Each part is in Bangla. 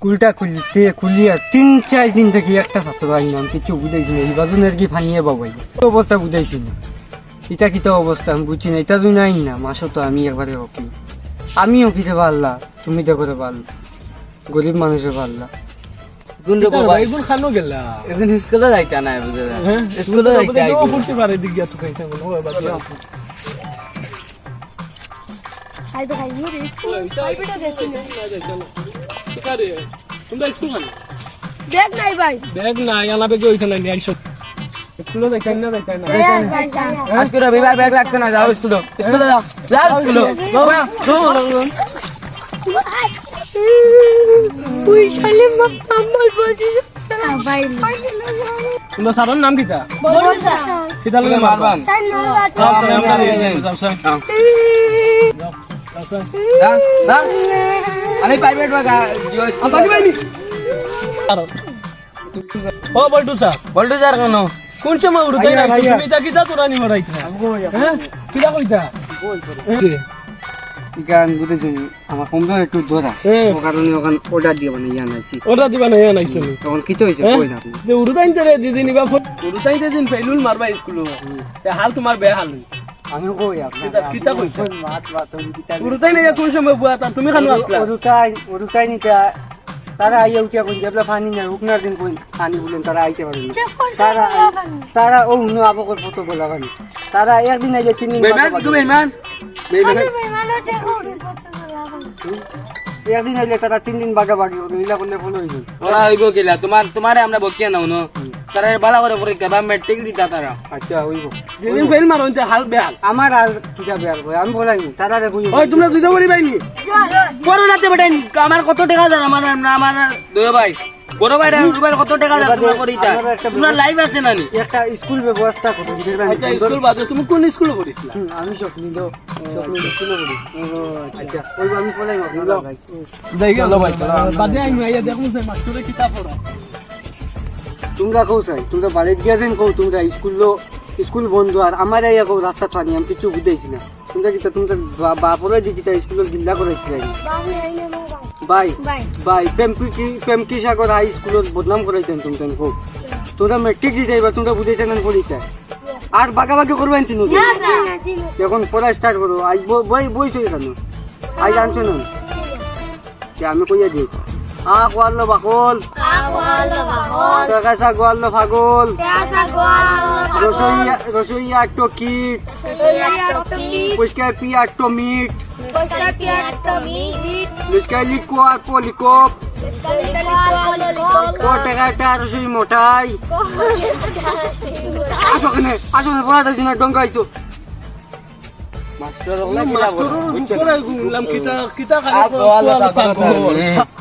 স্কুলটা খুলতে খুলিয়া তিন চার দিন থেকে একটা ছাত্র আইলাম কিছু বুঝাইছি না নির্বাচনের কি ফানিয়ে বাবাই কি অবস্থা বুঝাইছি না এটা কিতা অবস্থা আমি বুঝছি না এটা যদি নাই না মাসও তো আমি একবারে হকি। আমি হকিতে পারলা তুমি তো করে পারলা গরিব মানুষে পারলা। না। হ্যাঁ তো খাইবে খাইবে রে খাইবে গেছি না শিকারে তোমরা স্কুল খানো দেখ নাই ভাই ব্যাগ না আনা বেগে হইছে না নিয়ে আইসো স্কুলে যাইতাই না আজকে রবিবার ব্যাগ যাও স্কুলে স্কুলে যাও যাও স্কুলে তুই শালে মাম্মার বলছি ভাই। তোমরা সারন নাম কিটা বলো স্যার। কিটা লাগে মারবাম তাই না যাও, যাও, যাও, যাও স্যার যাও, যাও স্যার যাও, যাও। আমি প্রাইভেট বাগা ও বল্টু স্যার। বলতো যার কেন। কোন সময় উড়তাই না। তুমি এটা কিটা তোরা নি হরাইতা হ্যাঁ। কিটা কইতা? ইকান বুঝেছি আমার কমজোর একটু ধরা হ্যাঁ। ও কারণে ওখান অর্ডার দিয়ে মানে ইয়া নাইছি। ওটা দিবা না ইয়া নাইছো তখন কিতো হয়েছে হ্যাঁ? কই না যে উড়তাইতে রে দিদি নিবা উড়তাইতে দিন ফেলুল মারবা স্কুলে। তে হাল তোমার বে হাল আমি কই আপনার কিতা- কিতা কইছা? মাত মাত আমি কিতা উড়তাই না কোন সময় বুয়া তুমি খানো আসলা ওরুতাই ওরুতাই নিতা তারা আইয়া উঠিয়া কোন যেবলা পানি না উকনার দিন কোন পানি বলেন তারা আইতে পারেন তারা তারা ও হুন আবকর ফটো বলা কানি তারা একদিন আইলে তিন দিন বেমান কি বেমান বেমান একদিন আইলে তারা তিন দিন বাগা বাগি হলো ইলা করলে ফলো হইল ওরা হইব কিলা তোমার তোমারে আমরা বকিয়া নাও ন? তারা বালা করে পরীক্ষা বা মেট্রিক দিতা তারা। আচ্ছা হইব। যেদিন ফেল মারো তে হাল বে হাল আমার আর কিতা বেয়ার কই আমি বলাইনি তারা রে কই ওই তোমরা দুইটা বলি বাইনি করোনাতে বেটেন আমার কত টাকা দেন আমার আমার দুই ভাই বড় ভাই রুবেল কত টাকা দেন তোমরা করিতা। তোমরা লাইভ আছে নানি একটা স্কুল ব্যবস্থা করো দেখবেন আচ্ছা স্কুল বাদে তুমি কোন স্কুলে পড়িছিলা আমি সব নিল সব স্কুলে বলি আচ্ছা। ওই আমি বলাই আপনারা ভাই দেখ ভাই বাদে আই মাইয়া দেখুন সে মাস্টারে কিতাব পড়া তোমরা কৌ চাই তোমরা বাড়িত গিয়া যেন কৌ তোমরা স্কুল স্কুল বন্ধ আর আমার এই কৌ রাস্তা ছাড়ি আমি কিছু বুঝাইছি না। তোমরা কিতা তোমরা বাপরে যে কিতা স্কুলের গিল্লা করাইছি বাই বাই। প্রেমকি কি প্রেমকি সাগর হাই স্কুলত বদনাম করাইতেন তোমরা কৌ তোমরা মেট্রিক দিতে এবার তোমরা বুঝাইতেন না করিতে আর বাগা বাগি করবেন তিন এখন পড়া স্টার্ট করো আজ বই- বই বইছো কেন আজ আনছো না? যে আমি কইয়া দিই। আ গোয়াল্লো বাকল। টাকাসা গোয়াল্লো ফাগল। রসইয়া রসইয়া একটো কিট। পুষ্কায় পি একটো মিট। লুচকায় লিকো আর পলিকপ ক টাকা একটা রসই মোটাই আসো কেনে আসো পড়া দেখছি না ডঙ্কা আইছো। মাস্টারের কিতা কিতা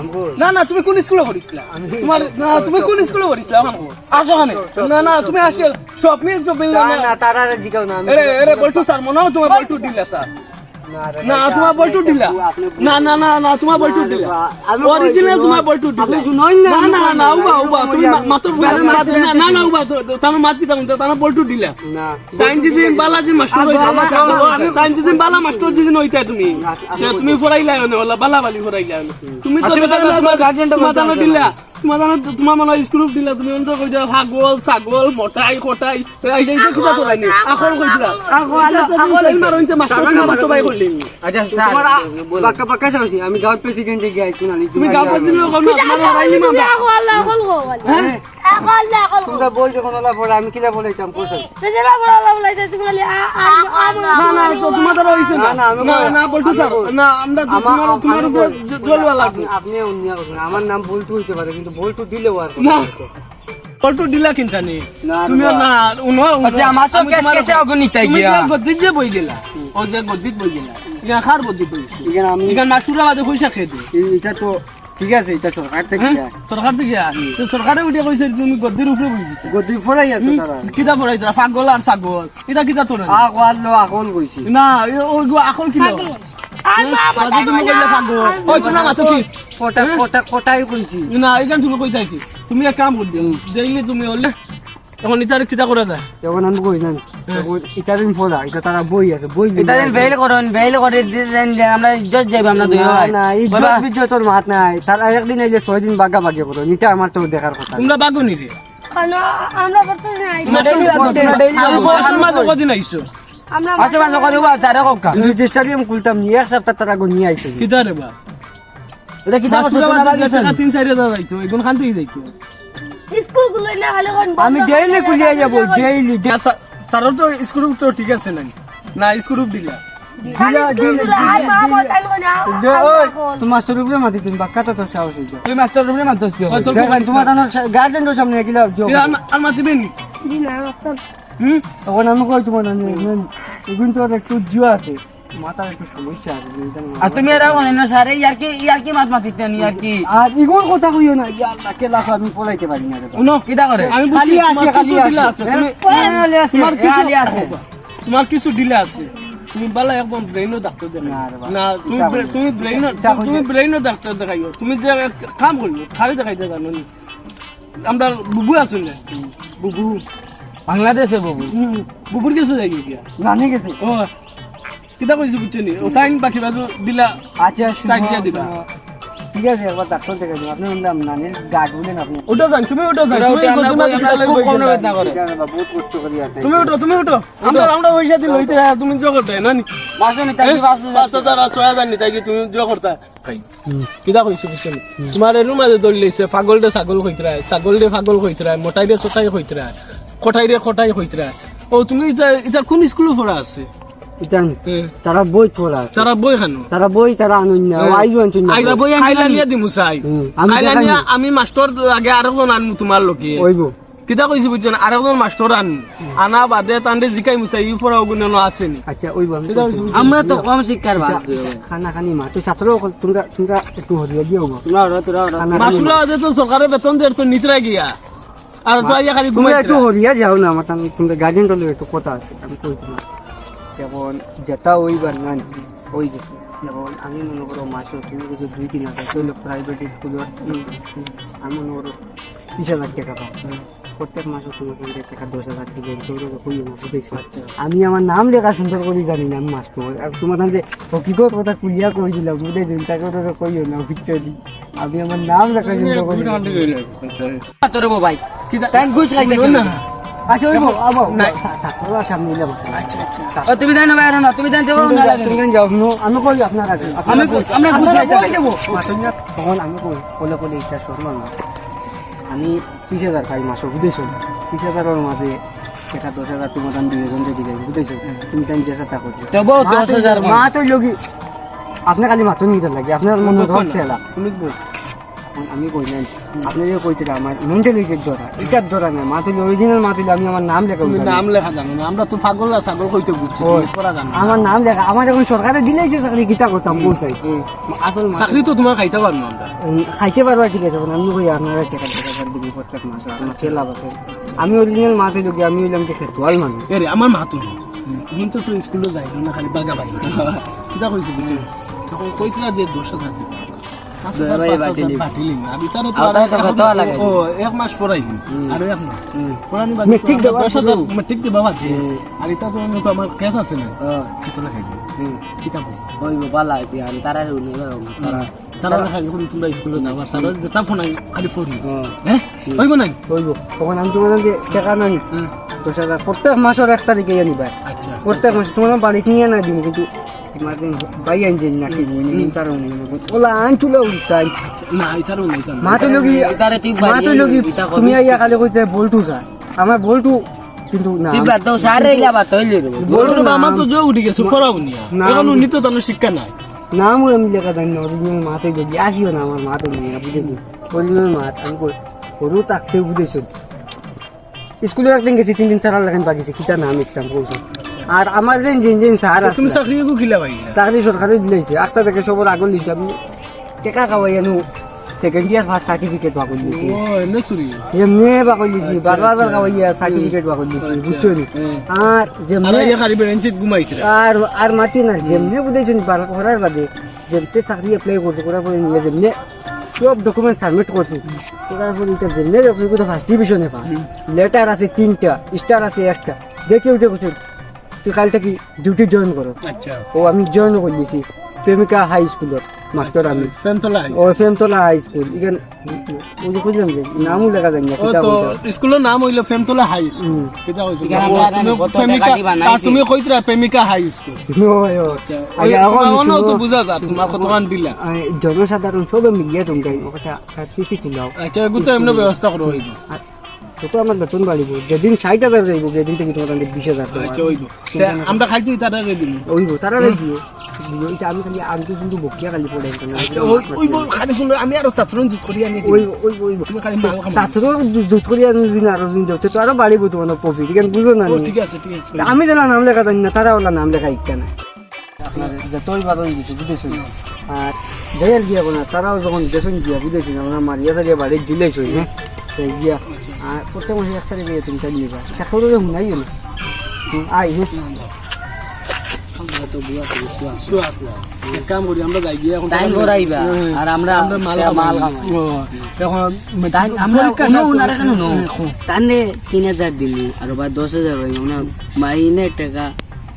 নি না না তুমি কোন স্কুলে পড়িছিলা? তোমার না তুমি কোন স্কুলে পড়িছিলা? আমার আসো খানে না না তুমি আসিল স্বপ্নে স্বপ্নে না না তারা জিগাও না আরে আরে বলটু স্যার মনে হয় তোমার বলটু দিলা স্যার। না তোমার বল্টু দিলা। না না না না তোমার বল্টু দিলা। অরিজিনাল তোমার বল্টু শুনোই না না না উবা উবা তুমি মাতর না না না উবা তার মাত কিতা বলতে তার বল্টু দিলা। না। টাইম দিদিন বালাজি মাস্টার টাইম দিদিন বালা মাস্টার দিদিন ওইটা তুমি। তুমি ফরাইলা না বালা বালি ফরাইলা তুমি তো তোমার গার্জেন তোমার দানো দিলা। তোমার তোমার মনে হয় স্কুল দিলা তুমি অন্ত কই দিলা ভাগল ছাগল মোটাই কোটাই এই যে কিটা তো লাইনি আখর কই দিলা আখর এই মারইতে মাস্টার তোমার মাস্টার বাই করলি আচ্ছা স্যার বাক্কা বাক্কা চাওছি আমি গাঁও প্রেসিডেন্টে গিয়ে আইছি না তুমি গাঁও প্রেসিডেন্ট কম তোমার হ্যাঁ তোমরা বই যখন ওলা পড়ে আমি কিলা বলেছিলাম কোথায় না না তো তোমার হইছে না। না, না, আমি না বলতো না আমরা তোমার তোমার আমি জ্বলবা লাগবে। আপনি- অন্য আমার নাম বল্টু হইতে পারে কিন্তু বল্টু দিলেও আর না। পল্টু দিলা কিনতা নি তুমি না। না উনো আচ্ছা আমার সব কেস কেসে অগণিত গিয়া যে গদ্দিত যে বই গেলা ও যে গদ্দিত বই গেলা ইগান খার গদ্দিত বই এখানে আমি ইগান মাসুরা বাদে পয়সা খেয়ে এটা তো ঠিক আছে এটা সরকার থেকে হ্যাঁ? সরকার থেকে তো সরকারে উঠে কইছে তুমি গদ্দির উপরে বইছি গদি আর তো তারা। কিতা পড়াই তারা? পাগল আর ছাগল। এটা কিতা তোর? আকল লো আকল কইছি না ওই আকল কিলো আর মা বাজে তুমি কইলে পাগল। ওই কি? কটা কটা কটাই কইছি না এখান তুমি কইতা কি তুমি এক কাম কর দিও। যাইলে তুমি হলে। এখন ইতারে কিতা করে দেয় যখন আমি কই না এটা দিন এটা তারা বই আছে বই এটা দিন করুন ফেল করে দিন আমরা ইজ্জত যাইব আমরা দুই ভাই। না ইজ্জত বিজ্জতর মাত নাই। তারা একদিন এই যে ছয় দিন বাগা বাগি করো এটা আমার তো দেখার কথা। তোমরা বাগুনি রে? আমরা করতে নাই। তোমরা daily লাগো, তোমরা daily আমি মাঝে কদিন আছে মানে কত বা চারে কক্কা। কিন্তু খুলতাম নিয়ে এক সপ্তাহ তারা আগে নিয়ে আইছে। কিতা রে বা? এটা কি করছে তোমরা বাকি আছেন? তিন চারি হাজার যাইতো এগুলো খান থেকে যাইতো স্কুলগুলো না খালি আমি ডেইলি কুলিয়ে যাব ডেইলি স্যারের তো স্ক্রু তো ঠিক আছে নাই। না স্ক্রু দিলা। তখন আমি কই তোমার এগুলো একটু জিও আছে। মাথার একটু সমস্যা আছে আর তুমি এরা কোন না সারে ইয়ার কি ইয়ার কি মাত মাতিতে নি ইয়ার কি? আর ইগুন কথা কইও না ইয়া আল্লাহ কে লাখ আমি পলাইতে পারি না রে কিটা করে? আমি খালি বুঝছি তোমার কিছু খালি তোমার আছে তোমার কিছু দিলে আছে। তুমি বালা একদম ব্রেইনও ডাক্তার দেখাই না তুমি তুমি ব্রেইন তুমি ব্রেইনও ডাক্তার দেখাইও। তুমি যে কাম করিও খালি দেখাইতে জানো নি। আমরা বুবু আছে না। বুবু। বাংলাদেশে বাবু? বুবুর কাছে যাই গিয়া। জানি গেছে? ও কিতা কইছি বুঝছ নি ও টাইম বাকি বাজু দিলা। আচ্ছা টাইম দিয়া দিবা। ঠিক আছে একবার ডাক্তার দেখে দিন আপনি বললাম নানির গার্ড বলেন আপনি। ওটা যান তুমি ওটা যান। ওটা তুমি গদিমা দিলা খুব কম না। বেদনা করে। বহুত কষ্ট করি আছে। তুমি উঠো তুমি উঠো। আমরা আমরা পয়সা দিল হইতে তুমি জগৎ দেয় না নি মাসে নি আর ছয় হাজার নি তাই কি তুমি জগ করতা কিতা কইছে বুঝছ নি তোমার এর মাঝে দৌড় লইছে পাগল দে ছাগল কইতরা ছাগল দে পাগল কইতরা মোটাই দে চটাই কইতরা কটাই দে কটাই কইতরা ও তুমি এটা এটা কোন স্কুলে পড়া আছে? তারা বই তোলা তারা বই খানো? তারা বই তারা আনুন না আইজো আনছুন না। আইলা বই আইলা। নিয়ে দিমু আমি আইলা নিয়ে নি। আমি মাস্টার আগে আরও জন আনমু তোমার লোকে। ওইব। কিতা কইছি বুঝছ না? আরও জন মাস্টার আন। আনা বাদে তান্ডে জিকাই মুসাই ই পড়া ওগুলো আছে নি আচ্ছা? আমরা তো কম শিক্ষার বাস খানা খানি মা তুই ছাত্র তোমরা তোমরা একটু হরিয়া তোরা ওরা মাসুরা আদে তো সরকারের বেতন দের তো নিতরা গিয়া। আর তো আইয়া খালি তুমি ঘুমাই একটু হরিয়া যাও না আমার আমি তোমরা গার্জেন টলে একটু কথা আছে আমি কই তোমার যেমন যেটা ওইবার না ওই যে যেমন আমি মনে করো মাসে তুমি যদি দুই তিন হাজার চলো প্রাইভেট স্কুলে আমি মনে করো বিশ হাজার টাকা পাও প্রত্যেক মাসে তুমি থেকে টাকা দশ হাজার টাকা কই না আমি আমার নাম লেখা সুন্দর করে জানি না আমি মাস্টার আর তোমার যে হকিকত কথা কুলিয়া কই দিলাম বুঝে দিন তাকে ওটা কইও না পিকচার আমি আমার নাম লেখা সুন্দর করে তোর ভাই তাই ঘুষ খাইতে না আচ্ছা ওইব আবো না। থাকল সামনে যাব ও তুমি দেন ভাই না তুমি দেন দেবো না লাগে তুমি যাও শুনো আমি কই আপনার কাছে আমি কই- আমরা গুছাই দেবো। তখন আমি কই কলে কলে ইচ্ছা শোনো না আমি ত্রিশ হাজার খাই মাসে বুঝেছ? ত্রিশ হাজারের মাঝে সেটা দশ হাজার তোমার দাম দুই জন দিবে বুঝেছ? তুমি টাইম যে টাকা করছ। তবু দশ হাজার মা তো লগি আপনার খালি মাথা নিতে লাগে আপনার মনে ঘর খেলা তুমি আমি কই নাই। আপনি যে কইছিল আমার মেন্টালিটির ধরা এটার ধরা না মা তুলি অরিজিনাল মা তুলি আমি আমার নাম লেখা নাম লেখা জানো না আমরা তো পাগল না ছাগল কইতে বুঝছি। আমার নাম লেখা আমার এখন সরকারে দিলেইছে চাকরি কিতা করতাম পৌঁছাই আসল চাকরি তো তোমার খাইতে পারব আমরা। খাইতে পারবা ঠিক আছে আমি কই আপনারা চেকা দিবি প্রত্যেক মাস আপনার ছেলে আছে আমি অরিজিনাল মা তুলি কি আমি হইলাম কি মানুষ। এরে আমার মা তো কিন্তু তো স্কুলে যাই না খালি বাগা বাগি কিতা কইছি বুঝছি? তখন কইছিলা যে দশ হাজার এক মাস- লাগাই ও, এক মাস পড়াই দিন। আর এক মাস। পড়ানি মেট্রিক তো দেওয়ার দশ হাজার, শুরু। মেট্রিক দিবা বাদ আর এটা তো তো আমার কেস আছে না। কিতা লেখাই দিবা? কিতা ওই বালা আর তারা উনি তারা। তারা লেখাই যখন তোমরা স্কুলে যাও, আর তারা যেটা ফোন আই, খালি ফোন। হ্যাঁ? হইব তখন আমি তোমার টাকা নাই। দশ হাজার। প্রত্যেক মাসের এক তারিখে আনিবা আচ্ছা। প্রত্যেক মাসে তোমার বাড়িতে নিয়ে না দিব কিন্তু তোমাদের বাই আনছেন নাকি ওলা না, নাই, লগি লগি তুমি আইয়া কালে কইতে বলটু স্যার। আমার বলটু কিন্তু না তুই বাদ দাও সারে ইলা বাদ হইলে রে। বলতো তো জো উঠে গেছে, ফরাও নিয়া। এখন উনি তো তার শিক্ষা নাই। নামও আমি লেখা জানি না অরিজিনাল মা তো লগি আসিও না আমার মা তো নেই বুঝেছি। অরিজিনাল মা আমি কই তাকতে বুঝেছ। স্কুলে একদিন গেছি তিন দিন তারা লেখান বাজিছে কিতা নাম একটা বলছো। আর আমার যে জিন জিন স্যার আছে। তুমি চাকরি খিলা ভাই চাকরি সরকারে দিলেছে আটটা থেকে সবর আগর লিখে আমি টেকা খাওয়াই আনো। সেকেন্ড ইয়ার ফার্স্ট সার্টিফিকেট বা করে দিছি ও এনে সুরি এমনি বা করে দিছি বারবার বার কাবাইয়া সার্টিফিকেট বা করে দিছি বুঝছ নি? আর আর যেমনি ইয়া খালি বেঞ্চিত ঘুমাইতরা আর আর মাতি না যেমনি বুঝেছেন বার করার বাদে যেমনি চাকরি অ্যাপ্লাই করতে করার পরে নিয়ে। যেমনি সব ডকুমেন্ট সাবমিট করছি করার পরে এটা যেমনি দেখছি কোথাও ফার্স্ট ডিভিশনে পা লেটার আছে তিনটা স্টার আছে একটা। দেখে উঠে করছেন তুই কালটা কি ডিউটি জয়েন করো? আচ্ছা। ও আমি জয়েন করে দিয়েছি প্রেমিকা হাই স্কুলত মাস্টার আমি। ফেমতলা ও ফেমতলা হাই স্কুল এখানে ওই যে বুঝলাম যে নামও লেখা যায় না তো স্কুলের নাম হইল ফেমতলা হাই স্কুল। কেটা হইছে। কত নাই আর তুমি কইতরা প্রেমিকা হাই স্কুল ওই। আগে এখন তো বুঝা যা তোমার কতমান দিলা। জনসাধারণ সবে মিলিয়ে তোমরা ওটা সিসি খুলাও আচ্ছা এগুলো এমনি ব্যবস্থা করো হইব। তত আমার বেতন বাড়িব। যেদিন ষাট হাজার যাইব যেদিন থেকে তোমার আমাদের বিশ হাজার আচ্ছা আমরা খাইছি তারা রে দিন ওইব তারা দিও আমি খালি আমি তো কিন্তু বকিয়া খালি পড়ে। আচ্ছা ওইব খালি শুনলে আমি আরও ছাত্র যুদ্ধ করি আনি ওই ওই ওই জুত করি আর দিন আরও দিন দেবতে তো আরও বাড়িব তোমার প্রফিট এখানে বুঝো না ঠিক আছে ঠিক আছে আমি যেন নাম লেখা জানি না তারা ওলা নাম লেখা ইচ্ছা না যতই বাদ হয়ে গেছে বুঝেছেন? আর যাইয়ার গিয়া না তারাও যখন দেশন গিয়া বুঝেছেন? আমরা মারিয়া সারিয়া বাড়ি সই হ্যাঁ? গিয়া আর প্রত্যেক মাসে এক তারিখে গিয়ে তুমি চালিয়ে যা টাকা তো শুনাই না হুম, আই শুয়া এক কাম করি আমরা যাই গিয়ে এখন টাইম করাইবা আর আমরা আমরা মাল মাল খামাই। খামাই ও, এখন তাই আমরা পরীক্ষা কোনো শেষ উনারে কেন নো তানে তিন হাজার দিলি আর বা দশ হাজার মাইনে টাকা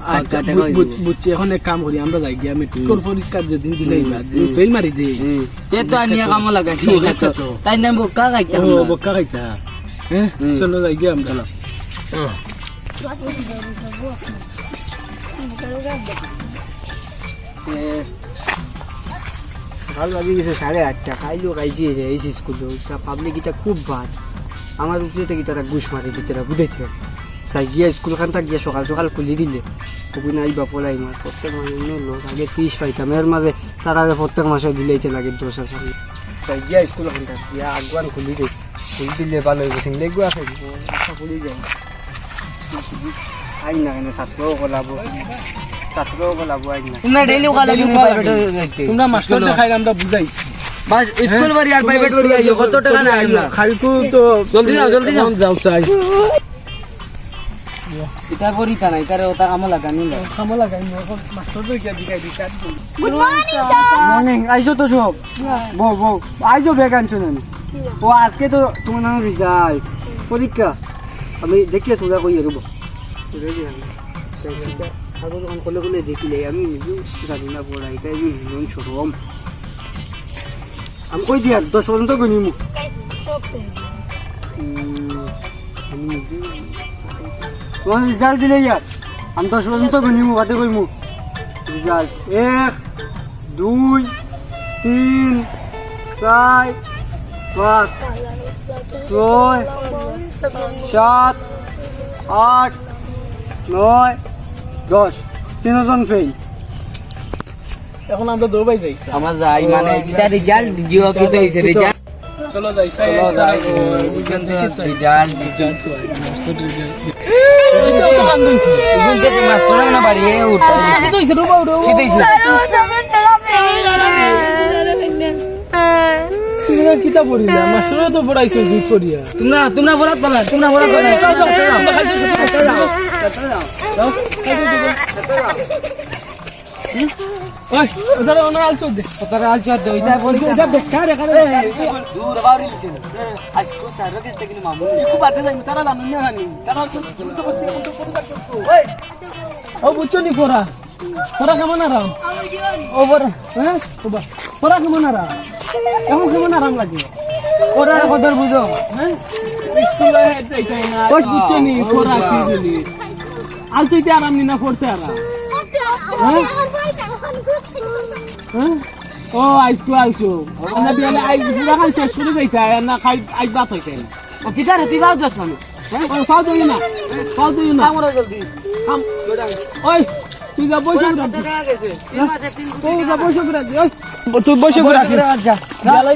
আচ্ছা হয়ে বুঝ- বুঝছি এখন এক কাম করি আমরা যাই গিয়ে মেট্রিক পরীক্ষার যেদিন দিলে ফেল মারি দে। তে তো আনিয়া কাম লাগা তো, তো, তো। তাই নাম বোকা খাইতে ও বক্কা খাইতা হ্যাঁ চলো যাই গিয়ে আমরা। সকাল বাজে গেছে সাড়ে আটটা খাইলো খাইছি এই স্কুলে পাবলিক এটা খুব বাদ আমার উপরে থেকে তারা ঘুষ মারি দিচ্ছে তারা বুঝেছে চাই গিয়া স্কুলখানটা গিয়া সকাল সকাল খুলি দিলে কবি নাই বা পলাই মার প্রত্যেক মাসে লোক আগে ত্রিশ পাইতাম এর মাঝে তারা প্রত্যেক মাসে দিলেইতে লাগে দশ হাজার তাই গিয়া স্কুলখানটা গিয়া আগুয়ান খুলি দে খুলি দিলে ভালো হইব সিংলে গু আছে আশা করি যাই আইন না কেন ছাত্রও কলাবো ছাত্রও কলাবো আইন না তোমরা ডেইলি যাইতে তোমরা মাস্টার দেখাই আমরা বুঝাই বাস স্কুল বাড়ি আর প্রাইভেট বাড়ি আইও কত টাকা না আমরা খাইতো তো জলদি যাও, জলদি যাও। যাও চাই এটা করি তা নাই তারে ওটা কাম লাগা নিল খামো লাগাই এখন মাস্টার তো গিয়া কাট দিই। গুড মর্নিং স্যার মর্নিং আইসো তো সব? বউ বউ আইসো ব্যাগ আনছো না ও আজকে তো তোমার নাম রেজাল্ট পরীক্ষা। আমি দেখিয়ে তোরা কই আর আগে যখন কলে কলে দেখিলে আমি নিজেও জানি না পড়া এটা আমি ভীষণ সরম আমি কই দিয়া দশ পর্যন্ত আমি নিজেও তোমার রেজাল্ট দিলে ইয়ার আমি দশ পর্যন্ত গনি মুখ হাতে কই রেজাল্ট এক দুই তিন চার পাঁচ ছয় সাত আট নয় দশ তিনজন ফেল এখন আমরা দৌড়াই যাইছি আমার যাই মানে এটা রেজাল্ট দিও কি তো হইছে রেজাল্ট চলো যাই চলো যাই তো রেজাল্ট কিতা পড়িলা মাস্টারে তো পড়াইছে দুই পড়িয়া তোমরা তোমরা বরাত পালা তোমরা বরাত পালা ওই ওদারে ওনা আলছো দে বুঝছ পড়া পড়া কেমন আরাম ওভার হ্যাঁ ওবা পড়া কেমন আরাম এখন কেমন আরাম লাগে ওরা কত বুঝো হ্যাঁ স্কুলে না বস বুঝছ নি পড়া কি বলি আলচইতে আরাম নি না পড়তে আরাম হ্যাঁ? ও আইসকু আলছো আমরা বিয়ালে আই পুরা খান শেষ করে যাইতা না খাই আই বাত হইতে ও কিটা রে তুই বাউ যাস না? ও ফাও দিও না ফাও দিও না। আমরা জলদি। খাম ওই তুই যা বসে ঘুরা তিন তুই যা বসে ঘুরা দি ওই। তুই বসে ঘুরা দি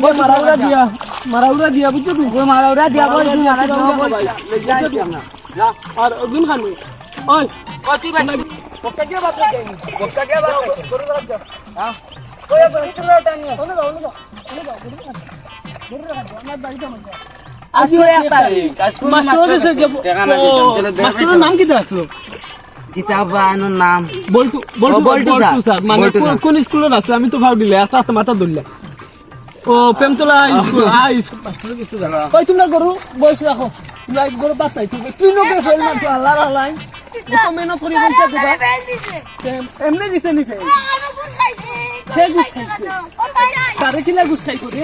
কে মারাউরা দিয়া মারাউরা দিয়া বুঝছ তুই? মারা ওরা দিয়া বল তুই মারা মারাউরা দাও বল। আর অগুন খানু ওই। ও তুই হ্যাঁ? তো না মাস্টারের নাম কি আসলো? নাম। বল্টু বল্টু বল্টু স্যার, মানে কোন- স্কুলের আসলে আমি তো ভাব দিলে এত হাতে মাথা ধরলে। ও Premtala school. High school master কিছু জানা ওই তোমরা গরু বয়স রাখো। গরু বাদ নাই তুমি তুই নকে ফেল মারছো। আল্লাহ আল্লাহ কত মেহনত করি বলছে তোরা এমনি দিছে নি ফেল কে গুছ খাইছে? কারে কিলা করে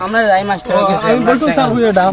আমরা যাই মাস্টার আমি বলতো স্যার ডাম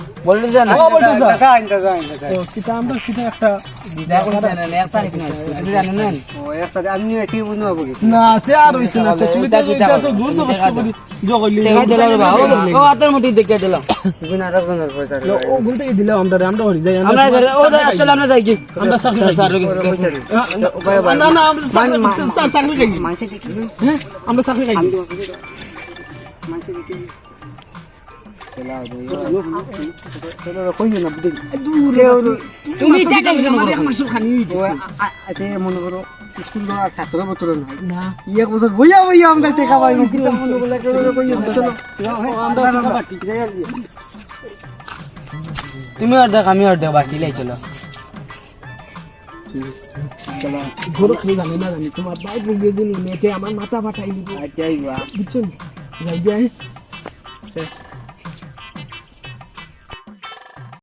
বলতে জান ও বলতো আইন দেখা আইন দেখা ও কিতা আমরা কিতা একটা এখন জানেন এক তারিখ না আপনি জানেন না? ও একটা আমি কি পারব কি না তে আর হইছে না তো তুমি তো এটা তো দূর তো কষ্ট করি জগলি দেখাই দিলাম রে বাবা ও হাতের মুঠি দেখে দিলাম তুমি নাটক করার পয়সা ও বলতে কি দিলাম আমরা আমরা হরি যাই আমরা ও চলো আমরা যাই কি? আমরা স্যার স্যার না না আমরা স্যার স্যার খাই মানুষে দেখি হ্যাঁ আমরা চাকরি খাই মানুষে দেখি। তুমি আচ্ছা মনে করো স্কুল আর ছাত্র বছর না ই এক বছর বইয়া বইয়া আমরা টেকা পাই মনে তুমি আর দেখ আমি আর দেখ বাকি লাই চলো গরু খালি জানি না জানি তোমার বাইক বুঝিয়ে দিন নেতে আমার মাথা ফাটাই দিব আচ্ছা বুঝছেন যাই যাই